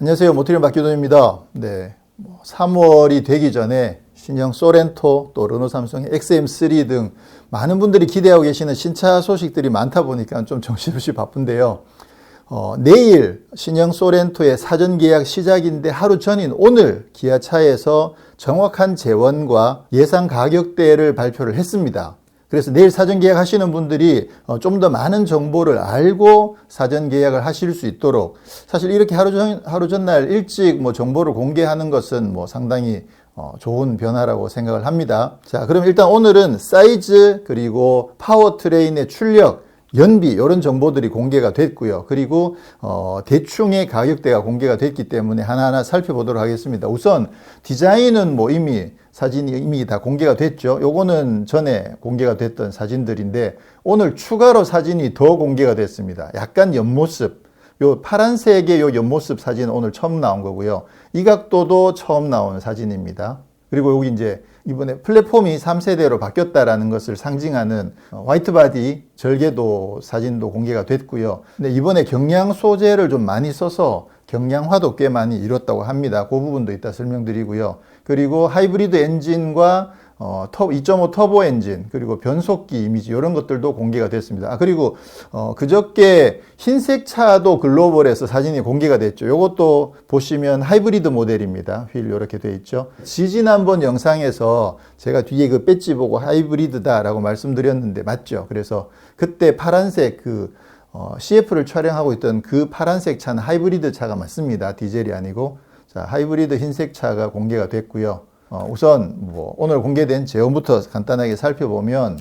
안녕하세요. 모티리움 박기돈입니다. 네. 3월이 되기 전에 신형 소렌토 또 르노 삼성의 XM3 등 많은 분들이 기대하고 계시는 신차 소식들이 많다 보니까 좀 정신없이 바쁜데요. 어, 내일 신형 소렌토의 사전 계약 시작인데 하루 전인 오늘 기아차에서 정확한 재원과 예상 가격대를 발표를 했습니다. 그래서 내일 사전 계약하시는 분들이 어, 좀더 많은 정보를 알고 사전 계약을 하실 수 있도록 사실 이렇게 하루 전 하루 전날 일찍 뭐 정보를 공개하는 것은 뭐 상당히 어, 좋은 변화라고 생각을 합니다. 자, 그럼 일단 오늘은 사이즈 그리고 파워 트레인의 출력 연비 이런 정보들이 공개가 됐고요. 그리고 어, 대충의 가격대가 공개가 됐기 때문에 하나하나 살펴보도록 하겠습니다. 우선 디자인은 뭐 이미 사진이 이미 다 공개가 됐죠. 요거는 전에 공개가 됐던 사진들인데 오늘 추가로 사진이 더 공개가 됐습니다. 약간 옆모습. 요 파란색의 요 옆모습 사진은 오늘 처음 나온 거고요. 이 각도도 처음 나온 사진입니다. 그리고 여기 이제 이번에 플랫폼이 3세대로 바뀌었다라는 것을 상징하는 어, 화이트 바디 절개도 사진도 공개가 됐고요. 근데 이번에 경량 소재를 좀 많이 써서 경량화도 꽤 많이 이뤘다고 합니다. 그 부분도 이따 설명드리고요. 그리고 하이브리드 엔진과 어, 2.5 터보 엔진 그리고 변속기 이미지 이런 것들도 공개가 됐습니다. 아, 그리고 어, 그저께 흰색 차도 글로벌에서 사진이 공개가 됐죠. 이것도 보시면 하이브리드 모델입니다. 휠 이렇게 돼 있죠. 지지난번 영상에서 제가 뒤에 그 배지 보고 하이브리드다라고 말씀드렸는데 맞죠. 그래서 그때 파란색 그 어, CF를 촬영하고 있던 그 파란색 차는 하이브리드 차가 맞습니다. 디젤이 아니고 자 하이브리드 흰색 차가 공개가 됐고요. 어, 우선 뭐 오늘 공개된 제원부터 간단하게 살펴보면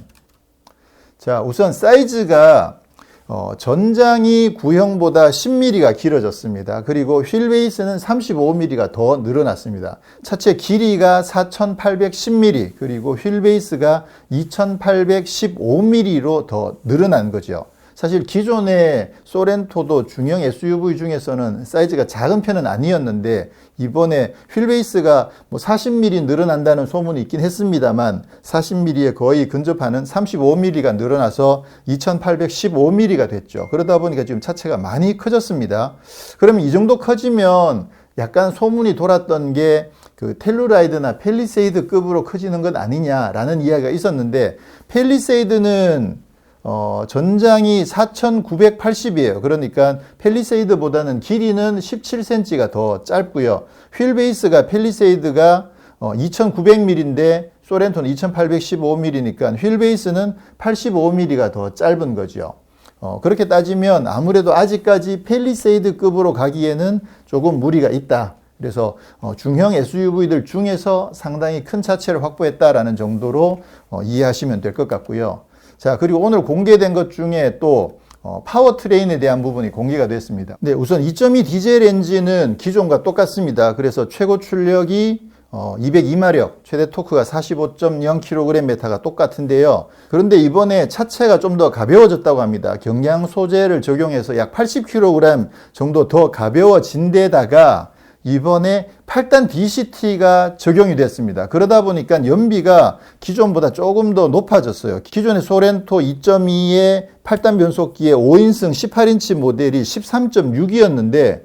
자 우선 사이즈가 어, 전장이 구형보다 10mm가 길어졌습니다. 그리고 휠 베이스는 35mm가 더 늘어났습니다. 차체 길이가 4810mm 그리고 휠 베이스가 2815mm로 더 늘어난 거죠. 사실 기존의 소렌토도 중형 SUV 중에서는 사이즈가 작은 편은 아니었는데 이번에 휠베이스가 뭐 40mm 늘어난다는 소문이 있긴 했습니다만 40mm에 거의 근접하는 35mm가 늘어나서 2815mm가 됐죠. 그러다 보니까 지금 차체가 많이 커졌습니다. 그러면 이 정도 커지면 약간 소문이 돌았던 게 그 텔루라이드나 펠리세이드급으로 커지는 것 아니냐라는 이야기가 있었는데 펠리세이드는 어, 전장이 4,980이에요. 그러니까 펠리세이드보다는 길이는 17cm가 더 짧고요. 휠 베이스가 펠리세이드가 어, 2,900mm인데 소렌토는 2,815mm니까 휠 베이스는 85mm가 더 짧은 거죠. 어, 그렇게 따지면 아무래도 아직까지 펠리세이드급으로 가기에는 조금 무리가 있다. 그래서 어, 중형 SUV들 중에서 상당히 큰 차체를 확보했다라는 정도로 어, 이해하시면 될 것 같고요. 자, 그리고 오늘 공개된 것 중에 또 어, 파워트레인에 대한 부분이 공개가 됐습니다. 네, 우선 2.2 디젤 엔진은 기존과 똑같습니다. 그래서 최고 출력이 어, 202마력, 최대 토크가 45.0kgm가 똑같은데요. 그런데 이번에 차체가 좀 더 가벼워졌다고 합니다. 경량 소재를 적용해서 약 80kg 정도 더 가벼워진 데다가 이번에 8단 DCT가 적용이 됐습니다. 그러다 보니까 연비가 기존보다 조금 더 높아졌어요. 기존의 소렌토 2.2의 8단 변속기의 5인승 18인치 모델이 13.6이었는데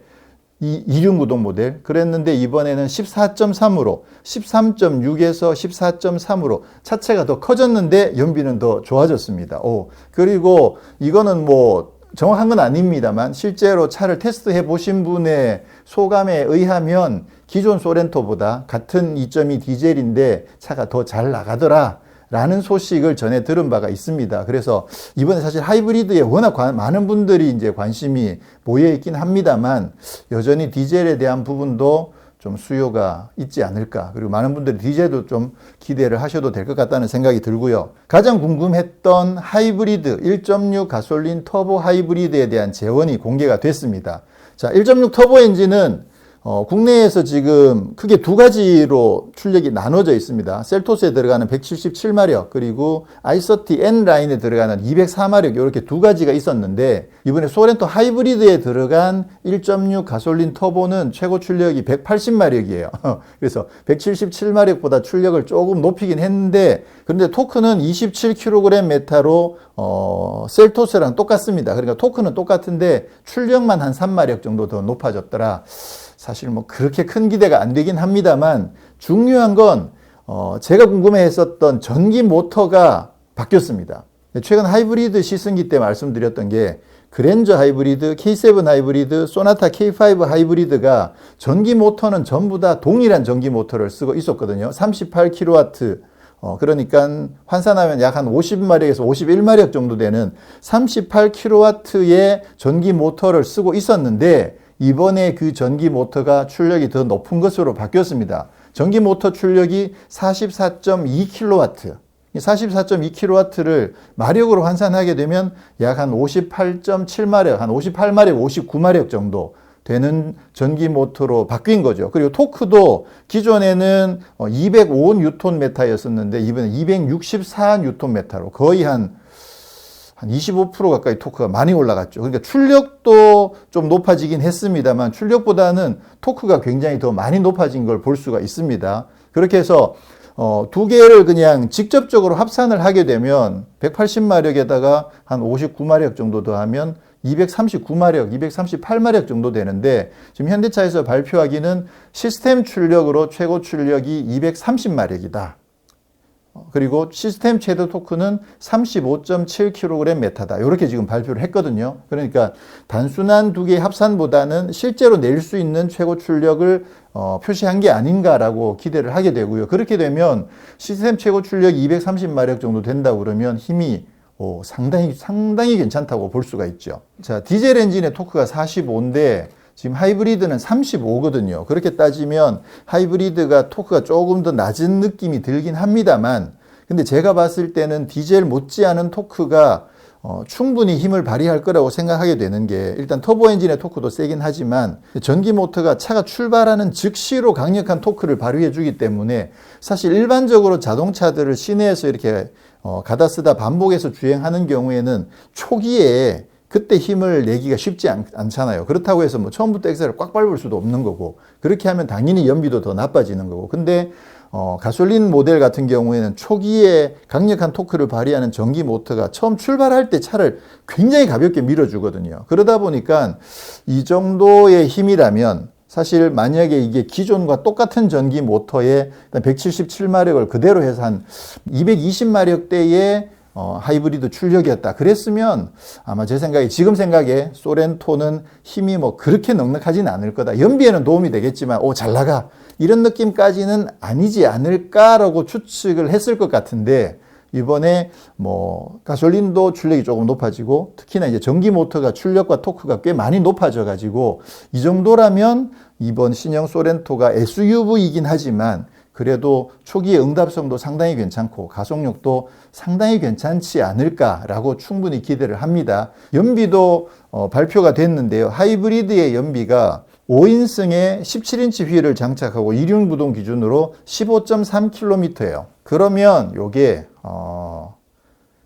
이 이륜구동 모델 그랬는데 이번에는 14.3으로 13.6에서 14.3으로 차체가 더 커졌는데 연비는 더 좋아졌습니다. 오 그리고 이거는 뭐 정확한 건 아닙니다만 실제로 차를 테스트해 보신 분의 소감에 의하면 기존 소렌토보다 같은 2.2 디젤인데 차가 더 잘 나가더라. 라는 소식을 전해 들은 바가 있습니다. 그래서 이번에 사실 하이브리드에 워낙 많은 분들이 이제 관심이 모여 있긴 합니다만 여전히 디젤에 대한 부분도 좀 수요가 있지 않을까. 그리고 많은 분들이 디젤도 좀 기대를 하셔도 될 것 같다는 생각이 들고요. 가장 궁금했던 하이브리드 1.6 가솔린 터보 하이브리드에 대한 재원이 공개가 됐습니다. 자, 1.6 터보 엔진은 어, 국내에서 지금 크게 두 가지로 출력이 나눠져 있습니다. 셀토스에 들어가는 177마력 그리고 i30 N 라인에 들어가는 204마력 이렇게 두 가지가 있었는데 이번에 소렌토 하이브리드에 들어간 1.6 가솔린 터보는 최고 출력이 180마력이에요. 그래서 177마력보다 출력을 조금 높이긴 했는데 그런데 토크는 27kg 메타로 어, 셀토스랑 똑같습니다. 그러니까 토크는 똑같은데 출력만 한 3마력 정도 더 높아졌더라. 사실 뭐 그렇게 큰 기대가 안 되긴 합니다만 중요한 건 어, 제가 궁금해 했었던 전기 모터가 바뀌었습니다. 최근 하이브리드 시승기 때 말씀드렸던 게 그랜저 하이브리드, K7 하이브리드, 소나타 K5 하이브리드가 전기 모터는 전부 다 동일한 전기 모터를 쓰고 있었거든요. 38kW 어, 그러니까 환산하면 약 한 50마력에서 51마력 정도 되는 38kW의 전기 모터를 쓰고 있었는데 이번에 그 전기 모터가 출력이 더 높은 것으로 바뀌었습니다. 전기 모터 출력이 44.2kW. 44.2kW를 마력으로 환산하게 되면 약 한 58.7마력, 한 58마력, 59마력 정도 되는 전기 모터로 바뀐 거죠. 그리고 토크도 기존에는 205Nm였었는데 이번에 264Nm로 거의 한, 한 25% 가까이 토크가 많이 올라갔죠. 그러니까 출력도 좀 높아지긴 했습니다만 출력보다는 토크가 굉장히 더 많이 높아진 걸 볼 수가 있습니다. 그렇게 해서 어, 두 개를 그냥 직접적으로 합산을 하게 되면 180마력에다가 한 59마력 정도 더하면 239마력, 238마력 정도 되는데 지금 현대차에서 발표하기는 시스템 출력으로 최고 출력이 230마력이다. 그리고 시스템 최대 토크는 35.7kg 메타다. 이렇게 지금 발표를 했거든요. 그러니까 단순한 두 개의 합산보다는 실제로 낼 수 있는 최고 출력을 어, 표시한 게 아닌가라고 기대를 하게 되고요. 그렇게 되면 시스템 최고 출력이 230마력 정도 된다고 그러면 힘이 오, 상당히 상당히 괜찮다고 볼 수가 있죠. 자, 디젤 엔진의 토크가 45인데 지금 하이브리드는 35거든요. 그렇게 따지면 하이브리드가 토크가 조금 더 낮은 느낌이 들긴 합니다만 근데 제가 봤을 때는 디젤 못지않은 토크가 어, 충분히 힘을 발휘할 거라고 생각하게 되는 게 일단 터보 엔진의 토크도 세긴 하지만 전기 모터가 차가 출발하는 즉시로 강력한 토크를 발휘해 주기 때문에 사실 일반적으로 자동차들을 시내에서 이렇게 어, 가다 쓰다 반복해서 주행하는 경우에는 초기에 그때 힘을 내기가 쉽지 않, 잖아요 그렇다고 해서 뭐 처음부터 엑셀을 꽉 밟을 수도 없는 거고 그렇게 하면 당연히 연비도 더 나빠지는 거고 근데 어, 가솔린 모델 같은 경우에는 초기에 강력한 토크를 발휘하는 전기 모터가 처음 출발할 때 차를 굉장히 가볍게 밀어주거든요. 그러다 보니까 이 정도의 힘이라면 사실 만약에 이게 기존과 똑같은 전기 모터에 177마력을 그대로 해서 한 220마력대의 어, 하이브리드 출력이었다. 그랬으면 아마 제 생각에 지금 생각에 소렌토는 힘이 뭐 그렇게 넉넉하지는 않을 거다. 연비에는 도움이 되겠지만 오 잘 나가 이런 느낌까지는 아니지 않을까라고 추측을 했을 것 같은데 이번에 뭐 가솔린도 출력이 조금 높아지고 특히나 이제 전기 모터가 출력과 토크가 꽤 많이 높아져 가지고 이 정도라면 이번 신형 소렌토가 SUV이긴 하지만 그래도 초기의 응답성도 상당히 괜찮고 가속력도 상당히 괜찮지 않을까라고 충분히 기대를 합니다. 연비도 어, 발표가 됐는데요. 하이브리드의 연비가 5인승에 17인치 휠을 장착하고 이륜부동 기준으로 15.3km예요. 그러면 요게 어,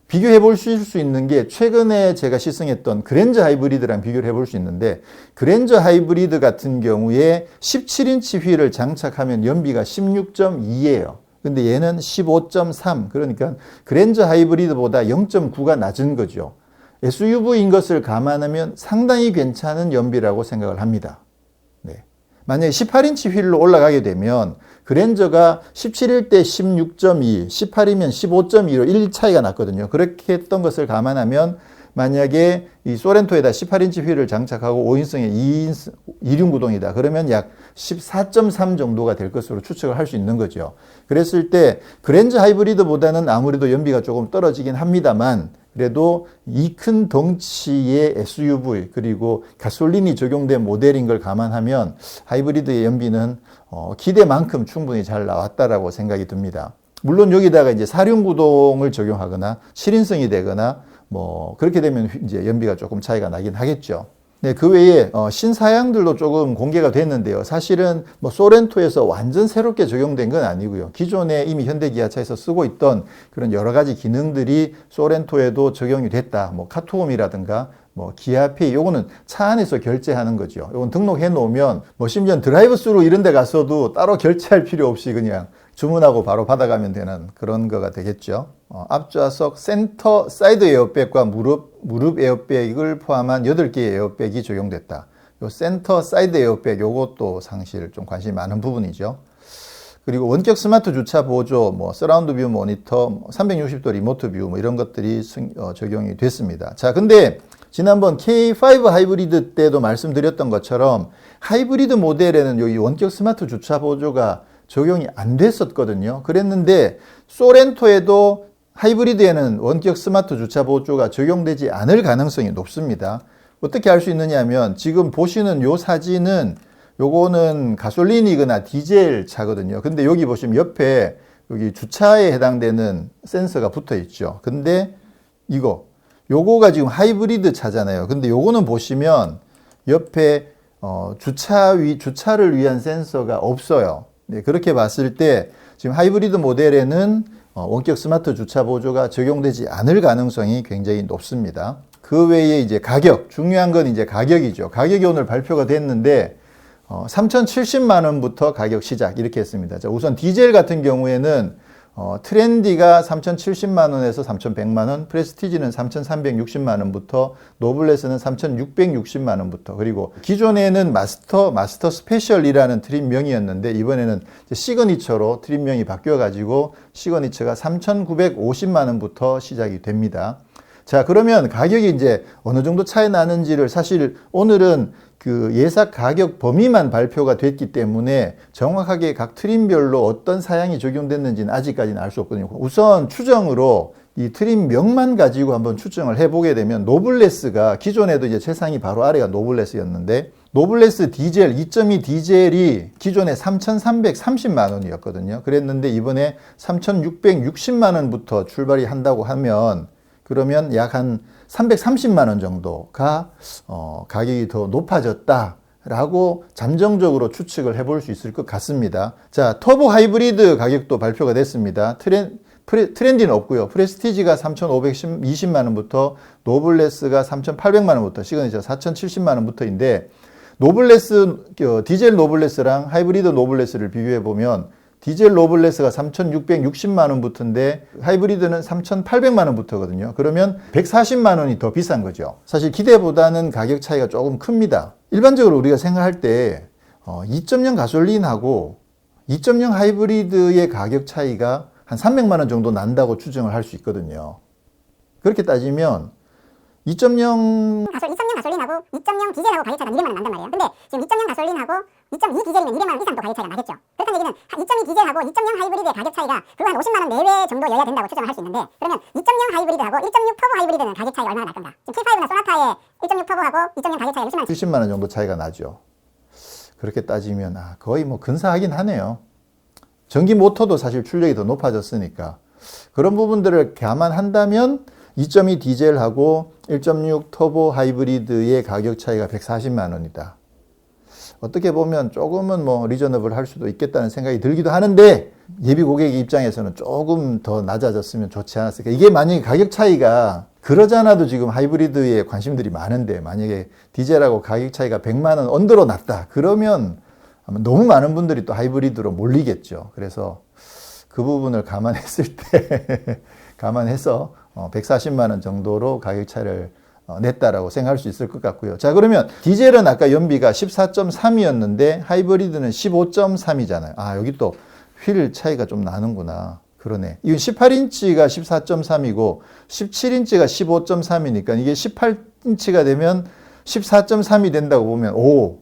비교해 볼수 있는 게 최근에 제가 시승했던 그랜저 하이브리드랑 비교를 해 볼 수 있는데 그랜저 하이브리드 같은 경우에 17인치 휠을 장착하면 연비가 16.2예요. 근데 얘는 15.3 그러니까 그랜저 하이브리드보다 0.9가 낮은 거죠. SUV인 것을 감안하면 상당히 괜찮은 연비라고 생각을 합니다. 네. 만약에 18인치 휠로 올라가게 되면 그랜저가 17일 때 16.2, 18이면 15.2로 1 차이가 났거든요. 그렇게 했던 것을 감안하면 만약에 이 소렌토에다 18인치 휠을 장착하고 5인승의 2인, 2륜 구동이다. 그러면 약 14.3 정도가 될 것으로 추측을 할 수 있는 거죠. 그랬을 때 그랜저 하이브리드보다는 아무래도 연비가 조금 떨어지긴 합니다만 그래도 이 큰 덩치의 SUV 그리고 가솔린이 적용된 모델인 걸 감안하면 하이브리드의 연비는 어, 기대만큼 충분히 잘 나왔다라고 생각이 듭니다. 물론 여기다가 이제 사륜 구동을 적용하거나 7인승이 되거나 뭐 그렇게 되면 이제 연비가 조금 차이가 나긴 하겠죠. 네, 그 외에 어, 신사양들도 조금 공개가 됐는데요. 사실은 뭐 소렌토에서 완전 새롭게 적용된 건 아니고요. 기존에 이미 현대 기아차에서 쓰고 있던 그런 여러 가지 기능들이 소렌토에도 적용이 됐다. 뭐 카토홈이라든가 뭐 기아페이 요거는 차 안에서 결제하는 거죠. 요건 등록해 놓으면 뭐 심지어 드라이브 스루 이런 데 갔어도 따로 결제할 필요 없이 그냥 주문하고 바로 받아가면 되는 그런 거가 되겠죠. 어, 앞좌석 센터 사이드 에어백과 무릎 무릎 에어백을 포함한 8개의 에어백이 적용됐다. 요 센터 사이드 에어백 요것도 사실 좀 관심이 많은 부분이죠. 그리고 원격 스마트 주차 보조, 뭐 서라운드 뷰 모니터, 뭐 360도 리모트 뷰 뭐 이런 것들이 승, 어, 적용이 됐습니다. 자, 근데 지난번 K5 하이브리드 때도 말씀드렸던 것처럼 하이브리드 모델에는 여기 원격 스마트 주차 보조가 적용이 안 됐었거든요. 그랬는데 소렌토에도 하이브리드에는 원격 스마트 주차 보조가 적용되지 않을 가능성이 높습니다. 어떻게 알 수 있느냐 하면 지금 보시는 요 사진은 요거는 가솔린이거나 디젤 차거든요. 근데 여기 보시면 옆에 여기 주차에 해당되는 센서가 붙어 있죠. 근데 이거 요거가 지금 하이브리드 차잖아요. 근데 요거는 보시면 옆에 어, 주차 위 주차를 위한 센서가 없어요. 네, 그렇게 봤을 때 지금 하이브리드 모델에는 어, 원격 스마트 주차 보조가 적용되지 않을 가능성이 굉장히 높습니다. 그 외에 이제 가격, 중요한 건 이제 가격이죠. 가격이 오늘 발표가 됐는데 어, 3,070만 원부터 가격 시작 이렇게 했습니다. 자, 우선 디젤 같은 경우에는 어, 트렌디가 3,070만 원에서 3,100만 원, 프레스티지는 3,360만 원부터, 노블레스는 3,660만 원부터, 그리고 기존에는 마스터, 마스터 스페셜이라는 트림명이었는데 이번에는 시그니처로 트림명이 바뀌어 가지고 시그니처가 3,950만 원부터 시작이 됩니다. 자, 그러면 가격이 이제 어느 정도 차이 나는지를 사실 오늘은 그 예상 가격 범위만 발표가 됐기 때문에 정확하게 각 트림별로 어떤 사양이 적용됐는지는 아직까지는 알 수 없거든요. 우선 추정으로 이 트림명만 가지고 한번 추정을 해보게 되면 노블레스가 기존에도 이제 최상위 바로 아래가 노블레스였는데 노블레스 디젤 2.2 디젤이 기존에 3,330만 원이었거든요. 그랬는데 이번에 3,660만 원부터 출발이 한다고 하면 그러면 약 한 330만 원 정도가 어, 가격이 더 높아졌다. 라고 잠정적으로 추측을 해볼 수 있을 것 같습니다. 자, 터보 하이브리드 가격도 발표가 됐습니다. 트렌, 프레, 트렌디는 없고요. 프레스티지가 3,520만 원부터 노블레스가 3,800만 원부터 시그니처 4,070만 원부터인데 노블레스 어, 디젤 노블레스랑 하이브리드 노블레스를 비교해 보면 디젤 노블레스가 3,660만 원부터인데 하이브리드는 3,800만 원부터거든요. 그러면 140만 원이 더 비싼 거죠. 사실 기대보다는 가격 차이가 조금 큽니다. 일반적으로 우리가 생각할 때 2.0 어, 가솔린하고 2.0 하이브리드의 가격 차이가 한 300만 원 정도 난다고 추정을 할 수 있거든요. 그렇게 따지면 2.0 가솔 2.0 가솔린하고 2.0 디젤하고 가격 차이가 200만 원 난단 말이에요. 근데 지금 2.0 가솔린하고 2.2 디젤이면 200만 원 이상 또 가격 차이가 나겠죠. 그렇다는 얘기는 2.2 디젤하고 2.0 하이브리드의 가격 차이가 그거 한 50만 원 내외 정도여야 된다고 추정을 할 수 있는데 그러면 2.0 하이브리드하고 1.6 터보 하이브리드는 가격 차이가 얼마나 날 건가? 지금 K5나 소나타의 1.6 터보하고 2.0 가격 차이가 60만 원 70만 원 정도 차이가 나죠. 그렇게 따지면 아, 거의 뭐 근사하긴 하네요. 전기 모터도 사실 출력이 더 높아졌으니까 그런 부분들을 감안한다면 2.2 디젤하고 1.6 터보 하이브리드의 가격 차이가 140만 원이다. 어떻게 보면 조금은 뭐 리저너블 할 수도 있겠다는 생각이 들기도 하는데 예비 고객 입장에서는 조금 더 낮아졌으면 좋지 않았을까. 이게 만약에 가격 차이가 그러잖아도 지금 하이브리드에 관심들이 많은데 만약에 디젤하고 가격 차이가 100만 원 언더로 났다. 그러면 너무 많은 분들이 또 하이브리드로 몰리겠죠. 그래서 그 부분을 감안했을 때 감안해서 140만 어, 원 정도로 가격 차이를 어, 냈다라고 생각할 수 있을 것 같고요. 자, 그러면 디젤은 아까 연비가 14.3이었는데 하이브리드는 15.3이잖아요. 아, 여기 또 휠 차이가 좀 나는구나. 그러네. 이건 18인치가 14.3이고 17인치가 15.3이니까 이게 18인치가 되면 14.3이 된다고 보면 오,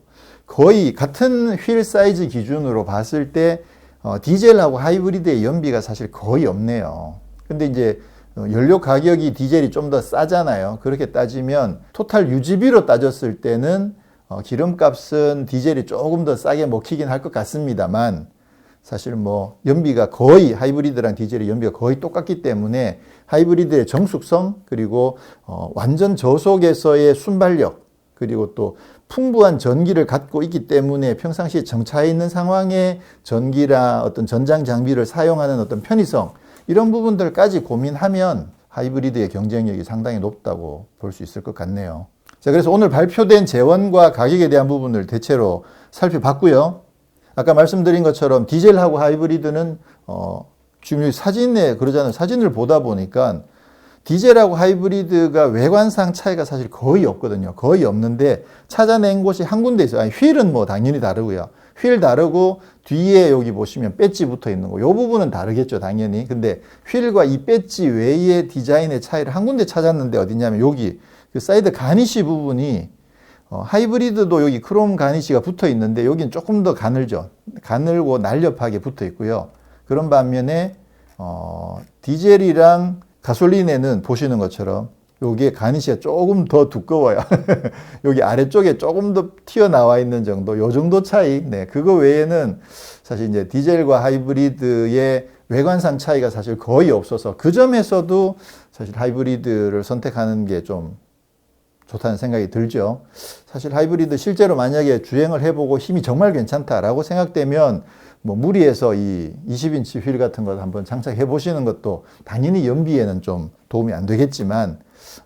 거의 같은 휠 사이즈 기준으로 봤을 때 어, 디젤하고 하이브리드의 연비가 사실 거의 없네요. 근데 이제 어, 연료 가격이 디젤이 좀 더 싸잖아요. 그렇게 따지면 토탈 유지비로 따졌을 때는 어, 기름값은 디젤이 조금 더 싸게 먹히긴 할 것 같습니다만 사실 뭐 연비가 거의 하이브리드랑 디젤의 연비가 거의 똑같기 때문에 하이브리드의 정숙성 그리고 어, 완전 저속에서의 순발력 그리고 또 풍부한 전기를 갖고 있기 때문에 평상시에 정차해 있는 상황에 전기라 어떤 전장 장비를 사용하는 어떤 편의성 이런 부분들까지 고민하면 하이브리드의 경쟁력이 상당히 높다고 볼 수 있을 것 같네요. 자, 그래서 오늘 발표된 재원과 가격에 대한 부분을 대체로 살펴봤고요. 아까 말씀드린 것처럼 디젤하고 하이브리드는 어, 지금 사진에 그러잖아요. 사진을 보다 보니까 디젤하고 하이브리드가 외관상 차이가 사실 거의 없거든요. 거의 없는데 찾아낸 곳이 한 군데 있어요. 아니, 휠은 뭐 당연히 다르고요. 휠 다르고 뒤에 여기 보시면 배지 붙어 있는 거. 요 부분은 다르겠죠, 당연히. 근데 휠과 이 배지 외의 디자인의 차이를 한 군데 찾았는데 어디냐면 여기 그 사이드 가니쉬 부분이 어, 하이브리드도 여기 크롬 가니쉬가 붙어 있는데 여기는 조금 더 가늘죠. 가늘고 날렵하게 붙어 있고요. 그런 반면에 어, 디젤이랑 가솔린에는 보시는 것처럼 여기에 가니쉬가 조금 더 두꺼워요. 여기 아래쪽에 조금 더 튀어나와 있는 정도, 요 정도 차이. 네, 그거 외에는 사실 이제 디젤과 하이브리드의 외관상 차이가 사실 거의 없어서 그 점에서도 사실 하이브리드를 선택하는 게 좀 좋다는 생각이 들죠. 사실 하이브리드 실제로 만약에 주행을 해보고 힘이 정말 괜찮다라고 생각되면 뭐 무리해서 이 20인치 휠 같은 걸 한번 장착해 보시는 것도 당연히 연비에는 좀 도움이 안 되겠지만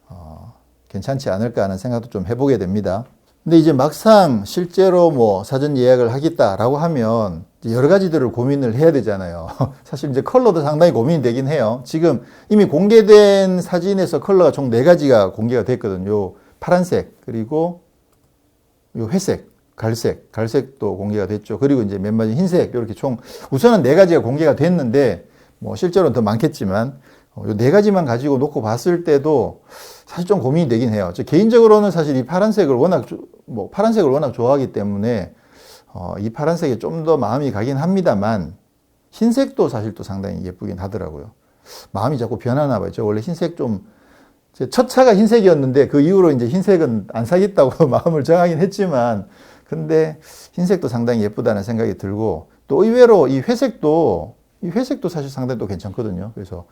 어, 괜찮지 않을까 하는 생각도 좀 해보게 됩니다. 근데 이제 막상 실제로 뭐 사전 예약을 하겠다라고 하면 여러 가지들을 고민을 해야 되잖아요. 사실 이제 컬러도 상당히 고민이 되긴 해요. 지금 이미 공개된 사진에서 컬러가 총네 가지가 공개가 됐거든요. 요 파란색, 그리고 요 회색, 갈색, 갈색도 공개가 됐죠. 그리고 이제 맨 마지막 흰색 이렇게 총 우선은 네 가지가 공개가 됐는데 뭐 실제로는 더 많겠지만 어, 요네 가지만 가지고 놓고 봤을 때도 사실 좀 고민이 되긴 해요. 저 개인적으로는 사실 이 파란색을 워낙 조- 뭐 파란색을 워낙 좋아하기 때문에 어, 이 파란색에 좀 더 마음이 가긴 합니다만 흰색도 사실 또 상당히 예쁘긴 하더라고요. 마음이 자꾸 변하나 봐요. 저 원래 흰색 좀제첫 차가 흰색이었는데 그 이후로 이제 흰색은 안 사겠다고 마음을 정하긴 했지만 근데 흰색도 상당히 예쁘다는 생각이 들고 또 의외로 이 회색도 이 회색도 사실 상당히 또 괜찮거든요. 그래서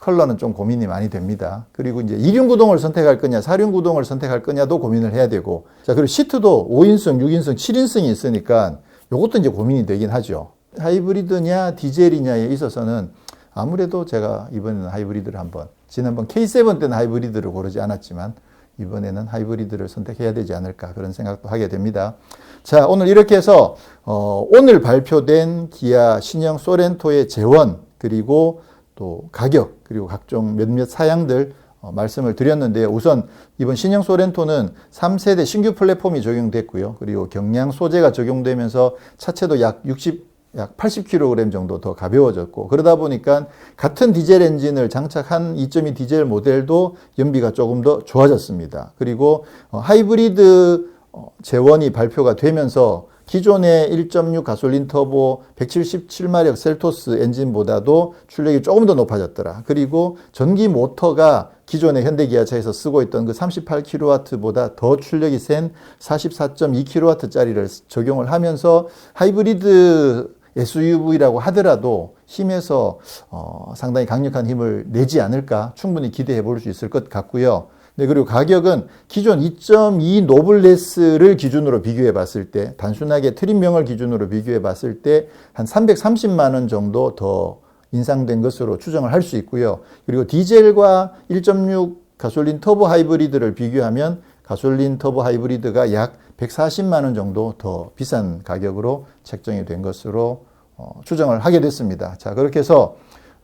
컬러는 좀 고민이 많이 됩니다. 그리고 이제 이륜 구동을 선택할 거냐, 사륜 구동을 선택할 거냐도 고민을 해야 되고 자, 그리고 시트도 5인승, 6인승, 7인승이 있으니까 요것도 이제 고민이 되긴 하죠. 하이브리드냐, 디젤이냐에 있어서는 아무래도 제가 이번에는 하이브리드를 한번 지난번 K7 때는 하이브리드를 고르지 않았지만 이번에는 하이브리드를 선택해야 되지 않을까 그런 생각도 하게 됩니다. 자, 오늘 이렇게 해서 어, 오늘 발표된 기아 신형 소렌토의 재원 그리고 또 가격 그리고 각종 몇몇 사양들 어, 말씀을 드렸는데요. 우선 이번 신형 소렌토는 3세대 신규 플랫폼이 적용됐고요. 그리고 경량 소재가 적용되면서 차체도 약 60, 약 80kg 정도 더 가벼워졌고 그러다 보니까 같은 디젤 엔진을 장착한 2.2 디젤 모델도 연비가 조금 더 좋아졌습니다. 그리고 어, 하이브리드 어, 재원이 발표가 되면서 기존의 1.6 가솔린 터보 177마력 셀토스 엔진보다도 출력이 조금 더 높아졌더라. 그리고 전기 모터가 기존의 현대기아차에서 쓰고 있던 그 38kW보다 더 출력이 센 44.2kW짜리를 적용을 하면서 하이브리드 SUV라고 하더라도 힘에서 어, 상당히 강력한 힘을 내지 않을까 충분히 기대해 볼 수 있을 것 같고요. 네, 그리고 가격은 기존 2.2 노블레스를 기준으로 비교해 봤을 때, 단순하게 트림명을 기준으로 비교해 봤을 때, 한 330만 원 정도 더 인상된 것으로 추정을 할 수 있고요. 그리고 디젤과 1.6 가솔린 터보 하이브리드를 비교하면 가솔린 터보 하이브리드가 약 140만 원 정도 더 비싼 가격으로 책정이 된 것으로 어, 추정을 하게 됐습니다. 자, 그렇게 해서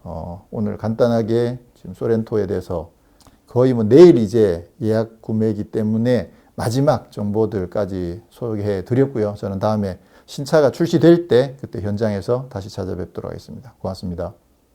어, 오늘 간단하게 지금 소렌토에 대해서 거의 뭐 내일 이제 예약 구매이기 때문에 마지막 정보들까지 소개해 드렸고요. 저는 다음에 신차가 출시될 때 그때 현장에서 다시 찾아뵙도록 하겠습니다. 고맙습니다.